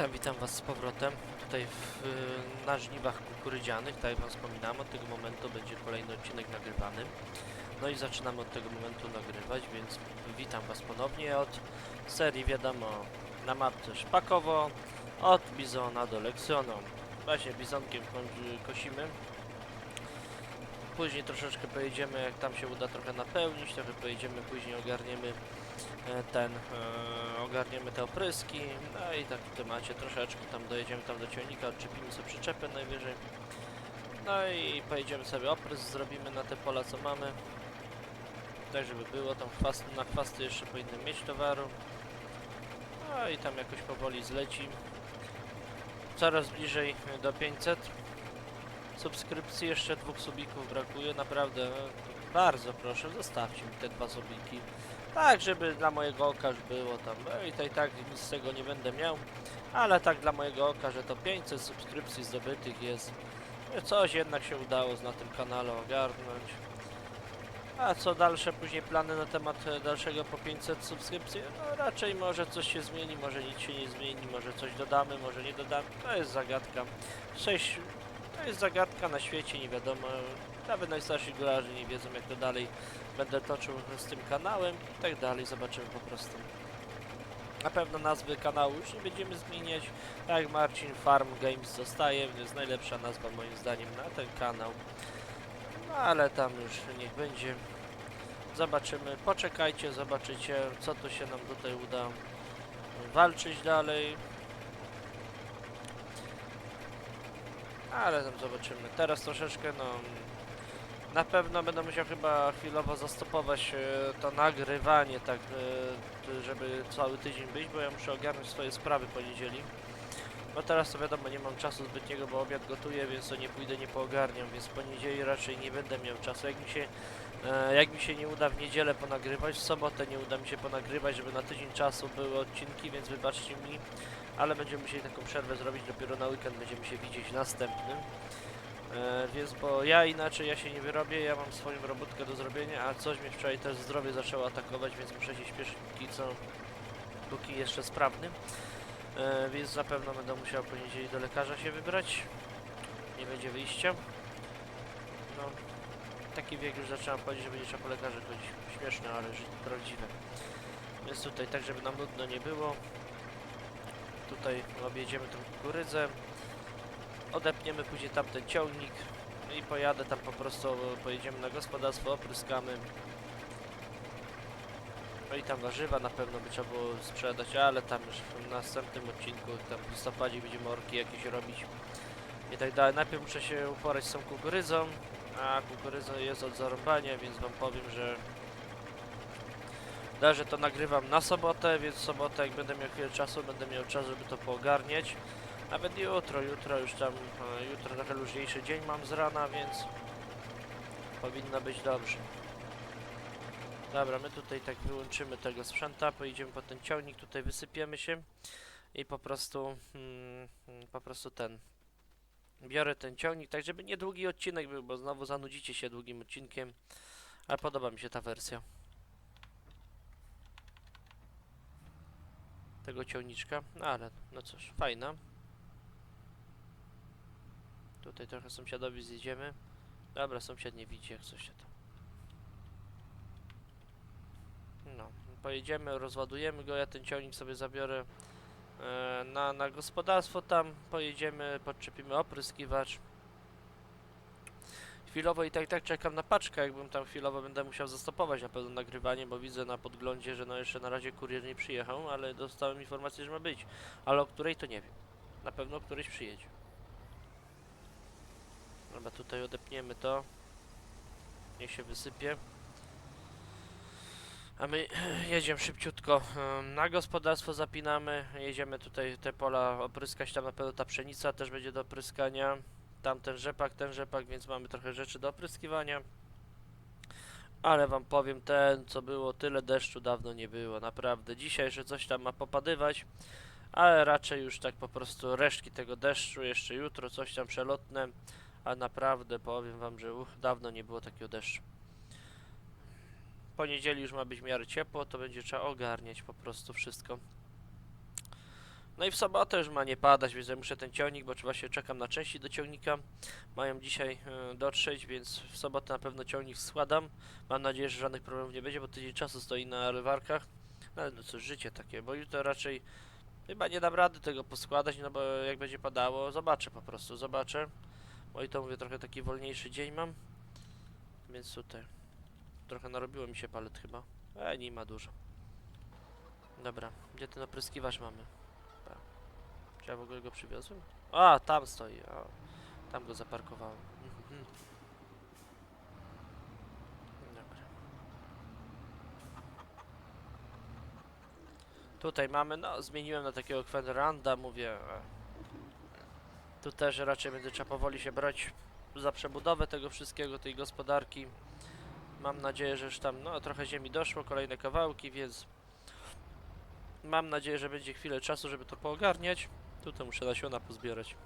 Witam, witam Was z powrotem tutaj w, y, na żniwach kukurydzianych. Tak jak Wam wspominałem, od tego momentu będzie kolejny odcinek nagrywany. No i zaczynamy od tego momentu nagrywać, więc witam Was ponownie od serii, wiadomo, na mapce Szpakowo, od Bizona do Leksjoną. Właśnie Bizonkiem kosimy. Później troszeczkę pojedziemy, jak tam się uda trochę napełnić, trochę pojedziemy, później ogarniemy ten, e, ogarniemy te opryski, no i tak w temacie troszeczkę tam dojedziemy tam do ciągnika, odczepimy sobie przyczepę najwyżej. No i pojedziemy sobie oprys, zrobimy na te pola co mamy. Tak żeby było, tam chwast, na chwasty jeszcze powinny mieć towaru. No i tam jakoś powoli zleci. Coraz bliżej do 500 subskrypcji, jeszcze dwóch subików brakuje, naprawdę e, bardzo proszę, zostawcie mi te dwa subiki. Tak, żeby dla mojego oka było tam. No i to i tak nic z tego nie będę miał. Ale tak dla mojego oka, że to 500 subskrypcji zdobytych jest. No Coś jednak się udało na tym kanale ogarnąć. A co dalsze później plany na temat e, dalszego po 500 subskrypcji? No raczej może coś się zmieni, może nic się nie zmieni, może coś dodamy, może nie dodamy. To jest zagadka. 6 to jest zagadka na świecie, nie wiadomo. Nawet najstarsi góracze nie wiedzą jak to dalej będę toczył z tym kanałem i tak dalej, zobaczymy po prostu. Na pewno nazwy kanału już nie będziemy zmieniać, tak jak Marcin Farm Games zostaje, jest najlepsza nazwa moim zdaniem na ten kanał. No ale tam już niech będzie. Zobaczymy, poczekajcie, zobaczycie co tu się nam tutaj uda walczyć dalej. Ale tam zobaczymy. Teraz troszeczkę no na pewno będę musiał chyba chwilowo zastopować e, to nagrywanie, tak, e, żeby cały tydzień być, bo ja muszę ogarnąć swoje sprawy po niedzieli. No teraz to wiadomo, nie mam czasu zbytniego, bo obiad gotuję, więc to nie pójdę, nie poogarniam, więc po niedzieli raczej nie będę miał czasu. Jak mi się, jak mi się nie uda w niedzielę ponagrywać, w sobotę nie uda mi się ponagrywać, żeby na tydzień czasu były odcinki, więc wybaczcie mi, ale będziemy musieli taką przerwę zrobić, dopiero na weekend będziemy się widzieć następnym. E, więc bo ja inaczej ja się nie wyrobię, ja mam swoją robótkę do zrobienia, a coś mnie wczoraj też zdrowie zaczęło atakować, więc muszę się śpieszyć póki co, póki jeszcze sprawny. E, więc na pewno będę musiał po niedzieli do lekarza się wybrać. Nie będzie wyjścia. No, taki wiek już zaczynam chodzić, że będzie trzeba po lekarze chodzić. Śmieszne, ale prawdziwe. Więc tutaj tak, żeby nam nudno nie było. Tutaj objedziemy tą kukurydzę odepniemy później tamten ciągnik i pojadę tam po prostu, pojedziemy na gospodarstwo, opryskamy. No i tam warzywa na pewno by trzeba było sprzedać, ale tam już w następnym odcinku, tam w listopadzie będziemy orki jakieś robić i tak dalej. Najpierw muszę się uporać z tą kukurydzą, a kukurydza jest od zarąbania, więc wam powiem, że da, że to nagrywam na sobotę, więc sobotę jak będę miał chwilę czasu, będę miał czas, żeby to poogarniać. Nawet jutro, jutro już tam, e, jutro trochę luźniejszy dzień mam z rana, więc powinno być dobrze. Dobra, my tutaj tak wyłączymy tego sprzęta, pojedziemy po ten ciągnik, tutaj wysypiemy się i po prostu, mm, mm, po prostu ten, biorę ten ciągnik, tak żeby niedługi odcinek był, bo znowu zanudzicie się długim odcinkiem, ale podoba mi się ta wersja. Tego ciągniczka, no ale no cóż, fajna. Tutaj trochę sąsiadowi zjedziemy. Dobra, sąsiad nie widzi jak coś się tam. No, pojedziemy, rozładujemy go, ja ten ciągnik sobie zabiorę na, na gospodarstwo tam, pojedziemy, podczepimy opryskiwacz. Chwilowo i tak tak czekam na paczkę, jakbym tam chwilowo będę musiał zastopować na pewno nagrywanie, bo widzę na podglądzie, że no jeszcze na razie kurier nie przyjechał, ale dostałem informację, że ma być. Ale o której to nie wiem. Na pewno o którejś przyjedzie. Dobra, tutaj odepniemy to. Niech się wysypie. A my jedziemy szybciutko na gospodarstwo, zapinamy. Jedziemy tutaj te pola opryskać. Tam na pewno ta pszenica też będzie do opryskania. Tam ten rzepak, ten rzepak, więc mamy trochę rzeczy do opryskiwania. Ale wam powiem, ten co było, tyle deszczu dawno nie było, naprawdę. Dzisiaj jeszcze coś tam ma popadywać, ale raczej już tak po prostu resztki tego deszczu, jeszcze jutro coś tam przelotne. A naprawdę powiem wam, że dawno nie było takiego deszczu. Poniedzieli już ma być w miarę ciepło, to będzie trzeba ogarniać po prostu wszystko. No i w sobotę już ma nie padać, więc ja muszę ten ciągnik, bo właśnie czekam na części do ciągnika. Mają dzisiaj e, dotrzeć, więc w sobotę na pewno ciągnik składam. Mam nadzieję, że żadnych problemów nie będzie, bo tydzień czasu stoi na lewarkach. No ale no cóż, życie takie, bo jutro raczej chyba nie dam rady tego poskładać, no bo jak będzie padało, zobaczę po prostu, zobaczę. Bo i to mówię, trochę taki wolniejszy dzień mam. Więc tutaj. Trochę narobiło mi się palet chyba. E, nie ma dużo. Dobra, gdzie ten opryskiwacz mamy? Pa. Czy ja w ogóle go przywiozłem? A, tam stoi. Tam go zaparkowałem. Mhm. Dobra. Tutaj mamy, no zmieniłem na takiego Quenranda, mówię. e, Tu też raczej będzie trzeba powoli się brać za przebudowę tego wszystkiego, tej gospodarki. Mam nadzieję, że już tam no, trochę ziemi doszło, kolejne kawałki, więc mam nadzieję, że będzie chwilę czasu, żeby to poogarniać. Tutaj muszę nasiona pozbierać.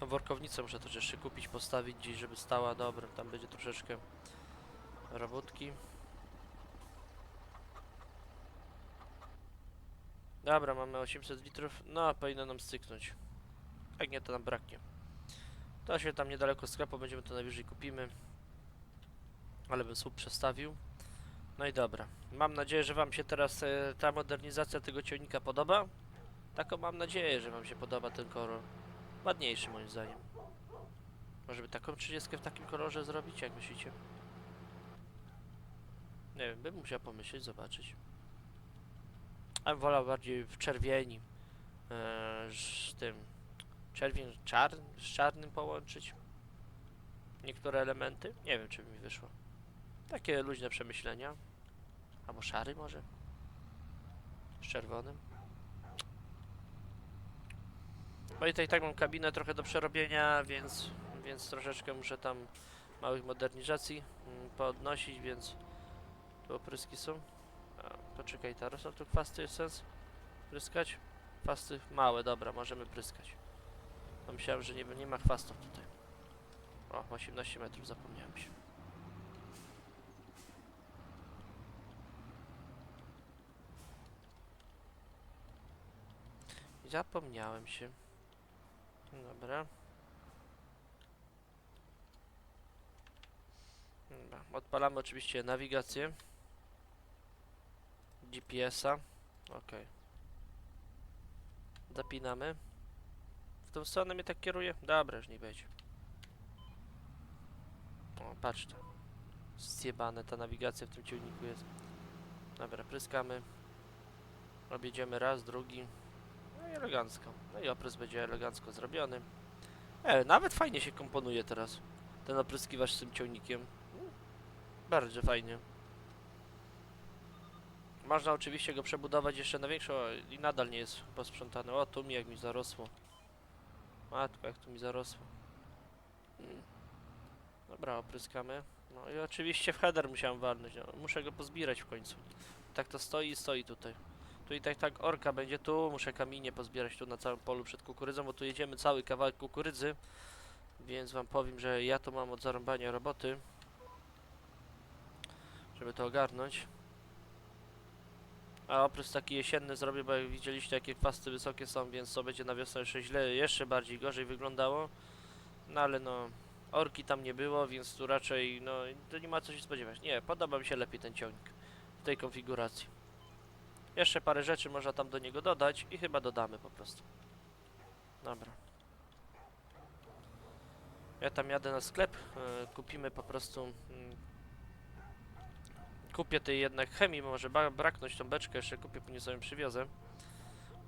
Tą workownicę muszę też jeszcze kupić, postawić gdzieś, żeby stała. Dobra, tam będzie troszeczkę robótki. Dobra, mamy 800 litrów. No, powinno nam styknąć. Jak nie, to nam braknie. To się tam niedaleko sklepu, będziemy to najwyżej kupimy. Ale bym słup przestawił. No i dobra. Mam nadzieję, że Wam się teraz e, ta modernizacja tego ciągnika podoba. Taką mam nadzieję, że Wam się podoba ten kolor. Ładniejszy moim zdaniem. Może by taką 30 w takim kolorze zrobić, jak myślicie? Nie wiem, bym musiał pomyśleć, zobaczyć. A wolał bardziej w czerwieni. E, z tym. Czerwień czar z czarnym połączyć. Niektóre elementy. Nie wiem, czy mi wyszło. Takie luźne przemyślenia. Albo szary może? Z czerwonym. Bo i tak, tak mam kabinę trochę do przerobienia, więc, więc troszeczkę muszę tam małych modernizacji mm, podnosić, więc tu opryski są. A, poczekaj, teraz są tu kwasty, jest sens pryskać? Kwasty małe, dobra, możemy pryskać. No myślałem, że nie, nie ma chwastów tutaj. O, 18 metrów, zapomniałem się. Zapomniałem się. Dobra. Dobra. Odpalamy oczywiście nawigację. GPS-a. Ok. Zapinamy. W tą stronę mnie tak kieruje? Dobra, już nie będzie. O, patrz to. Zjebane ta nawigacja w tym ciągniku jest. Dobra, pryskamy. Objedziemy raz, drugi. No i elegancko. No i oprys będzie elegancko zrobiony. E, nawet fajnie się komponuje teraz. Ten opryskiwacz z tym ciągnikiem. Mm, Bardzo fajnie. Można oczywiście go przebudować jeszcze na większą i nadal nie jest posprzątany. O, tu mi jak mi zarosło. Matko, jak tu mi zarosło. Mm. Dobra, opryskamy. No i oczywiście w header musiałem walnąć. No, muszę go pozbierać w końcu. Tak to stoi i stoi tutaj. Tu i tak tak orka będzie tu, muszę kamienie pozbierać tu na całym polu przed kukurydzą, bo tu jedziemy cały kawałek kukurydzy. Więc wam powiem, że ja tu mam od zarąbania roboty. Żeby to ogarnąć. A oprócz taki jesienny zrobię, bo jak widzieliście jakie kwasty wysokie są, więc to będzie na wiosnę jeszcze źle, jeszcze bardziej gorzej wyglądało. No ale no, orki tam nie było, więc tu raczej, no, to nie ma co się spodziewać. Nie, podoba mi się lepiej ten ciągnik w tej konfiguracji. Jeszcze parę rzeczy można tam do niego dodać i chyba dodamy po prostu. Dobra. Ja tam jadę na sklep, e, kupimy po prostu... Mm, kupię tej jednak chemii, może braknąć tą beczkę, jeszcze kupię, później sobie przywiozę.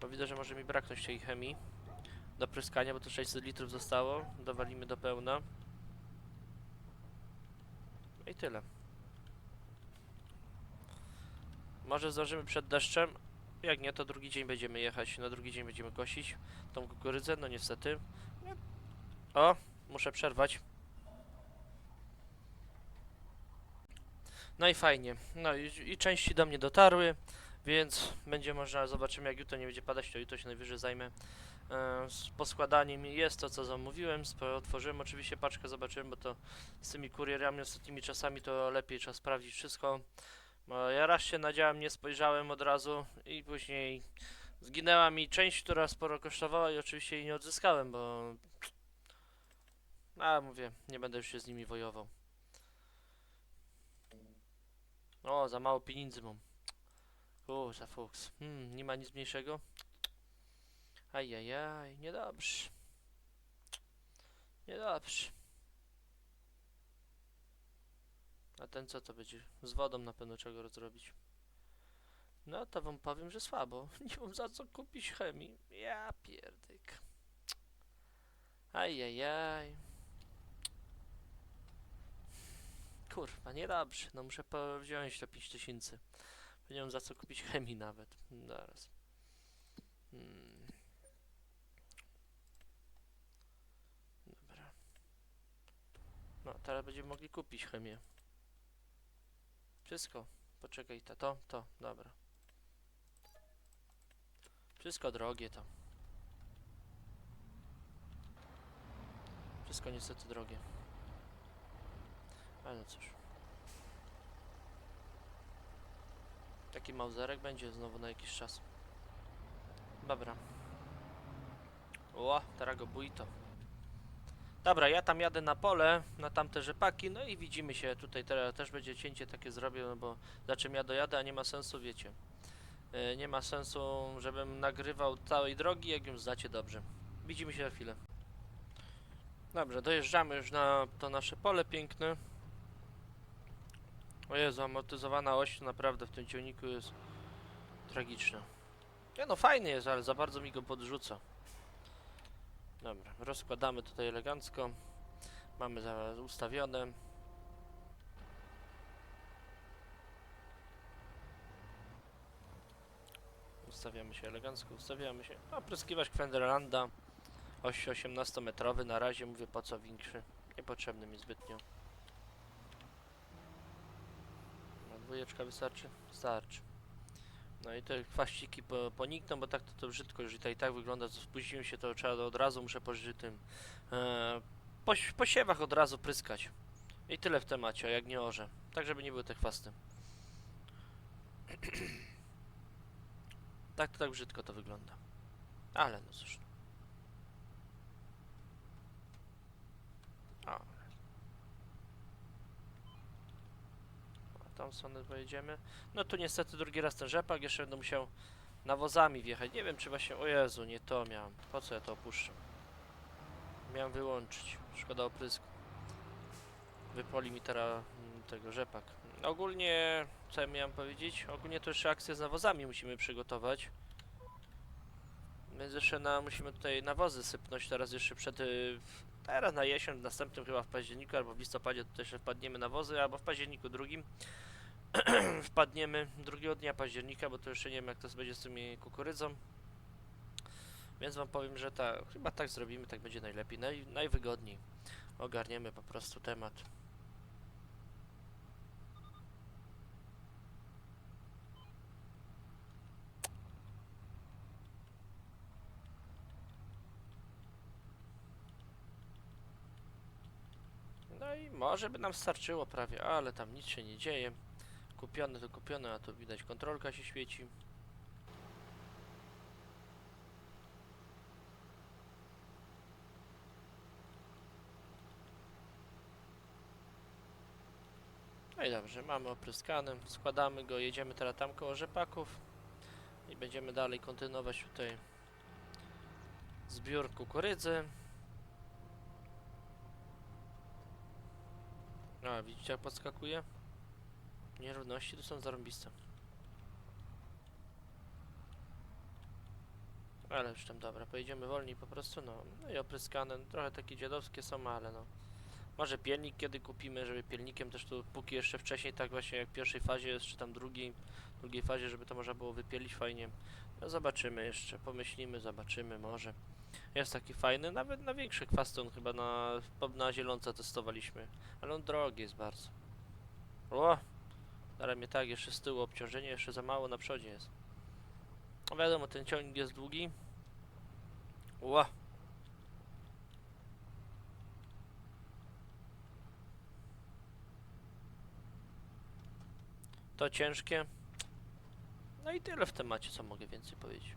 Bo widzę, że może mi braknąć tej chemii do pryskania, bo tu 600 litrów zostało. Dowalimy do pełna. I tyle. Może zdążymy przed deszczem. Jak nie, to drugi dzień będziemy jechać. Na drugi dzień będziemy kosić tą kukurydzę. No niestety. O, muszę przerwać. No i fajnie. No i, i części do mnie dotarły, więc będzie można, zobaczymy jak jutro nie będzie padać, to jutro się najwyżej zajmę e, z poskładaniem. Jest to co zamówiłem, otworzyłem oczywiście paczkę, zobaczyłem, bo to z tymi kurierami ostatnimi czasami to lepiej trzeba sprawdzić wszystko. Bo ja raz się nadziałem, nie spojrzałem od razu i później Zginęła mi część, która sporo kosztowała i oczywiście jej nie odzyskałem, bo... A, mówię, nie będę już się z nimi wojował. O, za mało pieniędzy mam. O, za fuks. Hmm, nie ma nic mniejszego? Ajajaj, niedobrze. Niedobrze. A ten co to będzie? Z wodą na pewno czego rozrobić. No to wam powiem, że słabo. Nie mam za co kupić chemii. Ja pierdyk. Ajajaj. Kurwa, niedobrze. No muszę wziąć te 5000. Nie mam za co kupić chemii nawet. Zaraz. Hmm. Dobra. No, teraz będziemy mogli kupić chemię. Wszystko. Poczekaj, to, to, to, dobra. Wszystko drogie to. Wszystko niestety drogie. Ale no cóż. Taki mauzerek będzie znowu na jakiś czas. Dobra. O, teraz go bój to. Dobra, ja tam jadę na pole, na tamte rzepaki, no i widzimy się tutaj, teraz też będzie cięcie takie zrobię, no bo za czym ja dojadę, a nie ma sensu, wiecie. Yy, nie ma sensu, żebym nagrywał całej drogi, jak ją znacie dobrze. Widzimy się za chwilę. Dobrze, dojeżdżamy już na to nasze pole piękne. O Jezu, amortyzowana oś naprawdę w tym ciągniku jest tragiczna. Nie no, fajny jest, ale za bardzo mi go podrzuca. Dobra, rozkładamy tutaj elegancko. Mamy ustawione. Ustawiamy się elegancko, ustawiamy się. Opryskiwacz Quenderlanda. Oś 18-metrowy, na razie mówię po co większy. Niepotrzebny mi zbytnio. A dwójeczka wystarczy? Starczy. No i te chwaściki po, ponikną, bo tak to, to brzydko już i tak, i tak wygląda, co spóźniłem się, to trzeba od razu, muszę po tym e, po, siewach od razu pryskać. I tyle w temacie, jak nie orze. Tak, żeby nie były te chwasty. tak to tak brzydko to wygląda. Ale no cóż. O. Tą stronę pojedziemy. No tu niestety drugi raz ten rzepak, jeszcze będę musiał nawozami wjechać. Nie wiem czy właśnie, o Jezu, nie to miałem. Po co ja to opuszczam? Miałem wyłączyć. Szkoda oprysku. Wypoli mi teraz mm, tego rzepak. Ogólnie, co ja miałem powiedzieć? Ogólnie to jeszcze akcję z nawozami musimy przygotować. Więc jeszcze na, musimy tutaj nawozy sypnąć teraz jeszcze przed... y, Teraz na jesień, w następnym chyba w październiku albo w listopadzie to jeszcze wpadniemy na wozy, albo w październiku drugim wpadniemy drugiego dnia października, bo to jeszcze nie wiem jak to będzie z tymi kukurydzą. Więc wam powiem, że tak, chyba tak zrobimy, tak będzie najlepiej, naj, najwygodniej. Ogarniemy po prostu temat. No i może by nam starczyło prawie, ale tam nic się nie dzieje. Kupione to kupione, a tu widać kontrolka się świeci. No i dobrze, mamy opryskany, składamy go, jedziemy teraz tam koło rzepaków i będziemy dalej kontynuować tutaj zbiór kukurydzy. A, widzicie jak podskakuje? Nierówności tu są zarąbiste. Ale już tam dobra, pojedziemy wolniej po prostu, no. No i opryskane, no, trochę takie dziadowskie są, ale no. Może pielnik kiedy kupimy, żeby pielnikiem też tu, póki jeszcze wcześniej, tak właśnie jak w pierwszej fazie jest, czy tam drugiej, drugiej fazie, żeby to można było wypielić fajnie. No zobaczymy jeszcze, pomyślimy, zobaczymy może. Jest taki fajny, nawet na większy kwaston chyba na, na zielonce testowaliśmy. Ale on drogi jest bardzo. O! Ale mnie tak, jeszcze z tyłu obciążenie, jeszcze za mało na przodzie jest. No wiadomo, ten ciągnik jest długi. Ła! To ciężkie. No i tyle w temacie, co mogę więcej powiedzieć.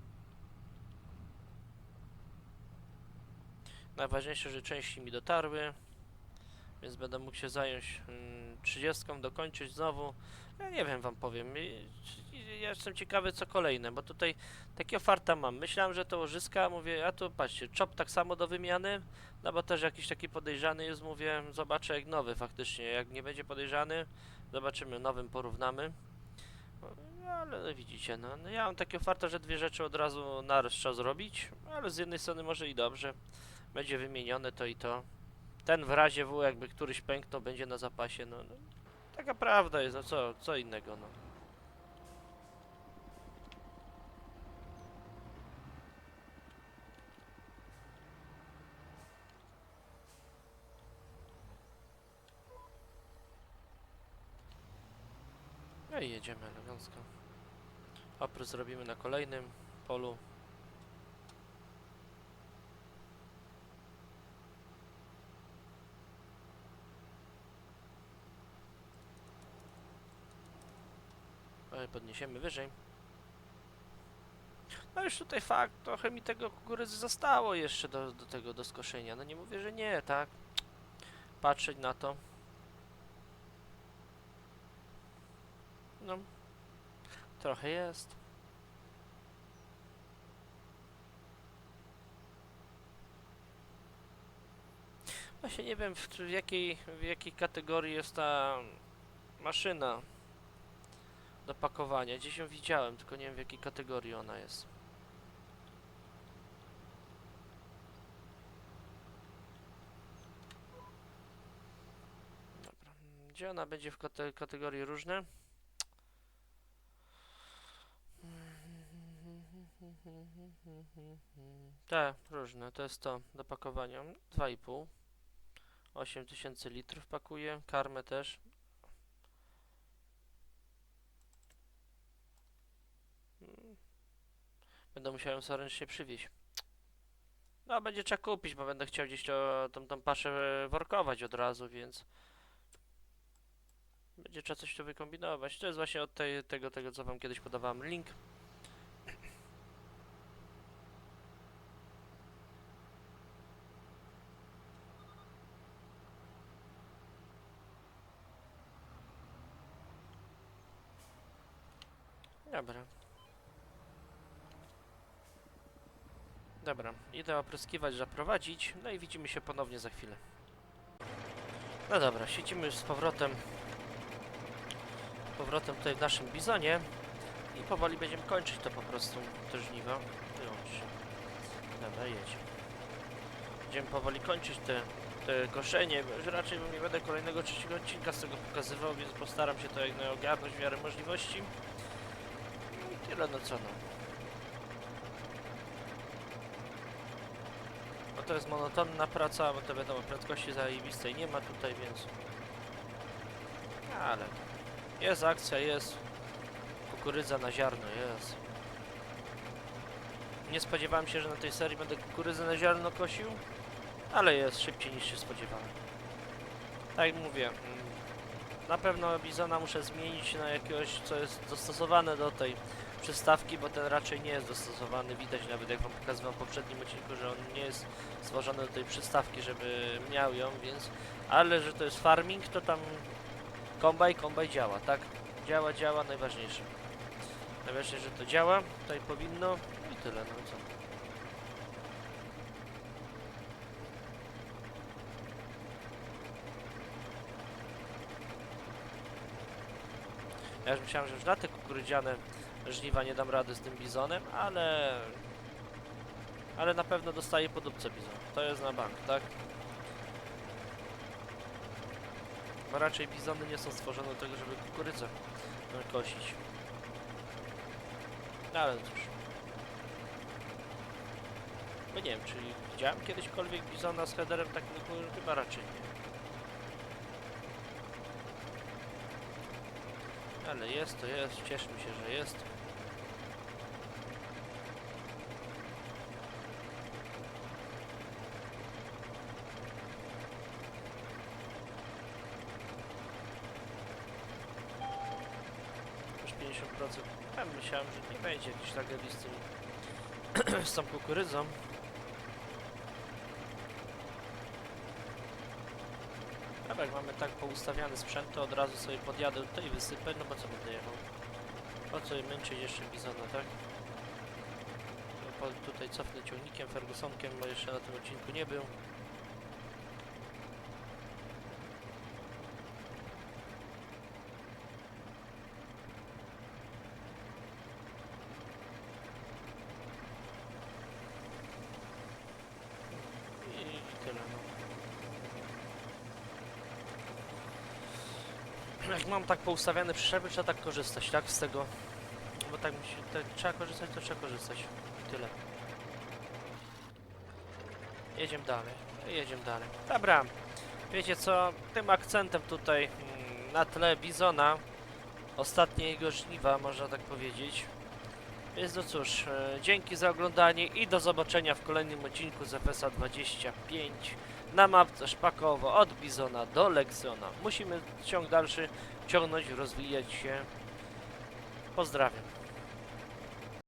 Najważniejsze, że części mi dotarły, więc będę mógł się zająć mm, 30, dokończyć znowu. Ja nie wiem, wam powiem. Ja jestem ciekawy, co kolejne, bo tutaj takie oferta mam. Myślałem, że to łożyska, mówię, a tu patrzcie, czop tak samo do wymiany, no bo też jakiś taki podejrzany jest, mówię, zobaczę jak nowy faktycznie. Jak nie będzie podejrzany, zobaczymy, nowym porównamy. No, ale widzicie, no, no ja mam takie oferta, że dwie rzeczy od razu naraz trzeba zrobić, ale z jednej strony może i dobrze. Będzie wymienione to i to. Ten w razie W, jakby któryś pęknął, będzie na zapasie, no, no taka prawda jest, no co, co innego, no. No i jedziemy elegancko. Oprys zrobimy na kolejnym polu. Podniesiemy wyżej. No już tutaj fakt, trochę mi tego kukurydzy zostało jeszcze do, do tego, do skoszenia. No nie mówię, że nie, tak? Patrzeć na to. No, trochę jest. Właśnie nie wiem w, w, jakiej, w jakiej kategorii jest ta maszyna do pakowania. Gdzieś ją widziałem, tylko nie wiem w jakiej kategorii ona jest. Dobra. Gdzie ona będzie w kate kategorii różne? Tak, różne. To jest to do pakowania. 2,5. 8000 litrów pakuje. Karmę też. Będę musiał ją sobie ręcznie przywieźć. No, będzie trzeba kupić, bo będę chciał gdzieś to, tą, tą paszę e, workować od razu, więc będzie trzeba coś tu wykombinować. To jest właśnie od tej, tego, tego, co wam kiedyś podawałem link. Dobra. Dobra, idę opryskiwać, zaprowadzić, no i widzimy się ponownie za chwilę. No dobra, siedzimy już z powrotem z powrotem tutaj w naszym bizonie i powoli będziemy kończyć to po prostu. Wyłącz się. Dobra, jedź. Będziemy powoli kończyć te, te koszenie, już raczej nie będę kolejnego trzeciego odcinka z tego pokazywał, więc postaram się to jak na ogarnąć w miarę możliwości. I tyle, no co no. To jest monotonna praca, bo to wiadomo, prędkości zajebistej nie ma tutaj, więc... Ale... Jest akcja, jest. Kukurydza na ziarno, jest. Nie spodziewałem się, że na tej serii będę kukurydzę na ziarno kosił, ale jest szybciej niż się spodziewałem. Tak jak mówię, mm, na pewno Bizona muszę zmienić na jakiegoś, co jest dostosowane do tej przystawki, bo ten raczej nie jest dostosowany. Widać nawet jak wam pokazywałem w poprzednim odcinku, że on nie jest stworzony do tej przystawki, żeby miał ją, więc... Ale że to jest farming, to tam kombaj, kombaj działa, tak? Działa, działa, najważniejsze. Najważniejsze, że to działa, tutaj powinno no i tyle, no co. Ja już myślałem, że już na te kukurydziane żniwa nie dam rady z tym bizonem, ale... Ale na pewno dostaję po dupce bizon. To jest na bank, tak? Bo raczej bizony nie są stworzone do tego, żeby kukurydzę kosić. No ale cóż. Bo nie wiem, czy widziałem kiedyśkolwiek bizona z headerem takim? Chyba raczej nie. Ale jest to jest, cieszmy się, że jest. Ja myślałem, że nie będzie jakiś tragedii z, tym, z tą kukurydzą. Dobra, jak mamy tak poustawiany sprzęt, to od razu sobie podjadę tutaj i wysypę, no bo co będę jechał? Po co męczyć jeszcze bizona, tak? Tutaj cofnę ciągnikiem, Fergusonkiem, bo jeszcze na tym odcinku nie był. Jak mam tak poustawiane przyczepy, trzeba tak korzystać, tak? Z tego. Bo tak, mi się, tak trzeba korzystać, to trzeba korzystać. Tyle. Jedziemy dalej. Jedziemy dalej. Dobra. Wiecie co? Tym akcentem tutaj mm, na tle Bizona ostatnie jego żniwa, można tak powiedzieć. Więc no cóż, e, dzięki za oglądanie i do zobaczenia w kolejnym odcinku z FSA 25 na mapce Szpakowo od Bizona do Lexiona. Musimy ciąg dalszy ciągnąć, rozwijać się. Pozdrawiam.